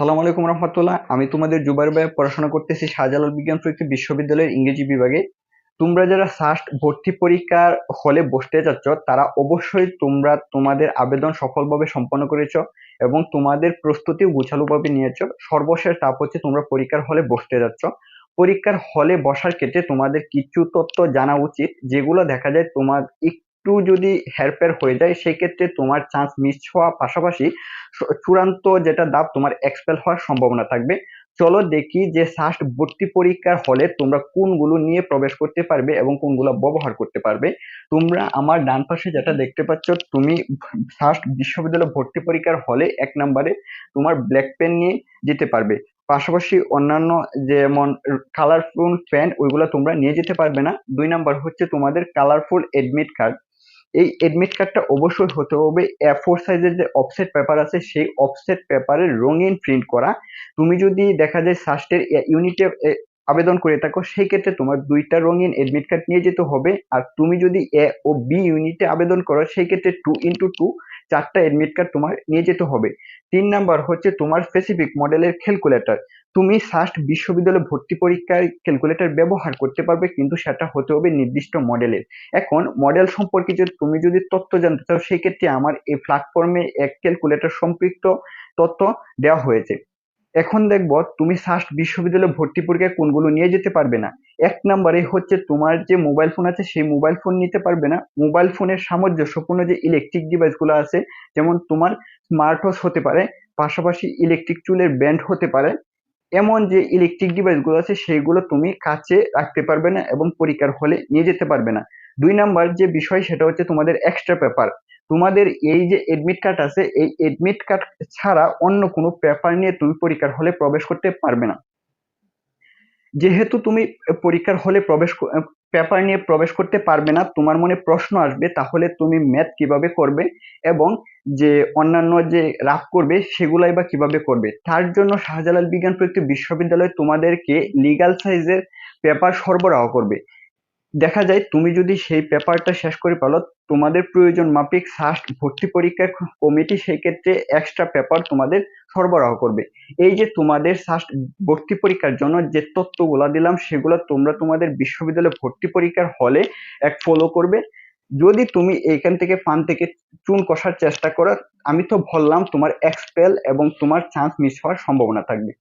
সালাম আলাইকুম রহমতুল্লাহ। আমি তোমাদের জুবাইর ভাই পড়াশোনা করতেছি শাহজালাল বিজ্ঞান প্রযুক্তি বিশ্ববিদ্যালয়ের ইংরেজি বিভাগে। তোমরা যারা ফার্স্ট ভর্তি পরীক্ষার হলে বসতে যাচ্ছ তারা অবশ্যই তোমরা তোমাদের আবেদন সফলভাবে সম্পন্ন করেছ এবং তোমাদের প্রস্তুতিও গোছালোভাবে নিয়েছো। সর্বশেষ তাপ হচ্ছে তোমরা পরীক্ষার হলে বসতে যাচ্ছ। পরীক্ষার হলে বসার ক্ষেত্রে তোমাদের কিছু তথ্য জানা উচিত, যেগুলো দেখা যায় তোমার একটু যদি হেরফের হয়ে যায়, সেক্ষেত্রে তোমার চান্স মিস হওয়া পাশাপাশি চূড়ান্ত যেটা ধাপ তোমার এক্সপেল হওয়ার সম্ভাবনা থাকবে। চলো দেখি যে ফার্স্ট ভর্তি পরীক্ষার হলে তোমরা কোনগুলো নিয়ে প্রবেশ করতে পারবে এবং কোনগুলো ব্যবহার করতে পারবে। তোমরা আমার ডান পাশে যেটা দেখতে পাচ্ছ, তুমি ফার্স্ট বিশ্ববিদ্যালয় ভর্তি পরীক্ষার হলে এক নম্বরে তোমার ব্ল্যাক পেন নিয়ে যেতে পারবে। পাশাপাশি অন্যান্য যেমন কালারফুল পেন ওইগুলো তোমরা নিয়ে যেতে পারবে না। দুই নাম্বার হচ্ছে তোমাদের কালারফুল এডমিট কার্ড এই এডমিট কার্ডটা অবশ্যই হতে হবে। এ ফোর সাইজের যে অফসেট পেপার আছে, সেই অফসেট পেপারে রঙিন প্রিন্ট করা। তুমি যদি দেখা যায় সাস্টের ইউনিটে আবেদন করে থাকো, সেই ক্ষেত্রে তোমার দুইটা রঙিন এডমিট কার্ড নিয়ে যেতে হবে। আর তুমি যদি এ ও বি ইউনিটে আবেদন করো, সেই ক্ষেত্রে টু ইন্টু টু চারটা এডমিট কার্ড তোমার নিয়ে যেতে হবে। তিন নাম্বার হচ্ছে তোমার স্পেসিফিক মডেলের ক্যালকুলেটর তুমি ফার্স্ট বিশ্ববিদ্যালয়ে ভর্তি পরীক্ষায় ক্যালকুলেটর ব্যবহার করতে পারবে, কিন্তু সেটা হতে হবে নির্দিষ্ট মডেলের এখন মডেল সম্পর্কে যদি তুমি যদি তথ্য জানতে চাও, সেক্ষেত্রে আমার এই প্ল্যাটফর্মে এক ক্যালকুলেটর সম্পৃক্ত তথ্য দেওয়া হয়েছে। এখন দেখব তুমি ফার্স্ট বিশ্ববিদ্যালয়ে ভর্তি পরীক্ষায় কোনগুলো নিয়ে যেতে পারবে না। এক নম্বরে হচ্ছে তোমার যে মোবাইল ফোন আছে, সেই মোবাইল ফোন নিতে পারবে না। মোবাইল ফোনের সামঞ্জস্যপূর্ণ যে ইলেকট্রিক ডিভাইসগুলো আছে, যেমন তোমার স্মার্ট ওয়াচ হতে পারে, পাশাপাশি ইলেকট্রিক চুলের ব্যান্ড হতে পারে, এমন যে ইলেকট্রিক ডিভাইসগুলো আছে সেগুলো তুমি কাছে রাখতে পারবে না এবং পরীক্ষার হলে নিয়ে যেতে পারবে না। দুই নাম্বার যে বিষয়, সেটা হচ্ছে তোমাদের এক্সট্রা পেপার তোমাদের এই যে এডমিট কার্ড আছে, এই এডমিট কার্ড ছাড়া অন্য কোনো পেপার নিয়ে তুমি পরীক্ষার হলে প্রবেশ করতে পারবে না। যেহেতু তুমি পরীক্ষার হলে প্রবেশ পেপার নিয়ে প্রবেশ করতে পারবে না, তোমার মনে প্রশ্ন আসবে, তাহলে তুমি ম্যাথ কীভাবে করবে এবং যে অন্যান্য যে রাফ করবে, সেগুলাই বা কীভাবে করবে? তার জন্য শাহজালাল বিজ্ঞান প্রযুক্তি বিশ্ববিদ্যালয় তোমাদেরকে লিগাল সাইজের পেপার সরবরাহ করবে। দেখা যায় তুমি যদি সেই পেপারটা শেষ করে ফেলো তোমাদের প্রয়োজন মাফিক ফার্স্ট ভর্তি পরীক্ষার কমিটি সেই ক্ষেত্রে এক্সট্রা পেপার তোমাদের সরবরাহ করবে। এই যে তোমাদের ফার্স্ট ভর্তি পরীক্ষার জন্য যে তথ্যগুলা দিলাম, সেগুলো তোমরা তোমাদের বিশ্ববিদ্যালয়ে ভর্তি পরীক্ষার হলে এক ফলো করবে। যদি তুমি এইখান থেকে ফান থেকে চুন কষার চেষ্টা করো, আমি তো বললাম তোমার এক্সপেল এবং তোমার চান্স মিস হওয়ার সম্ভাবনা থাকবে।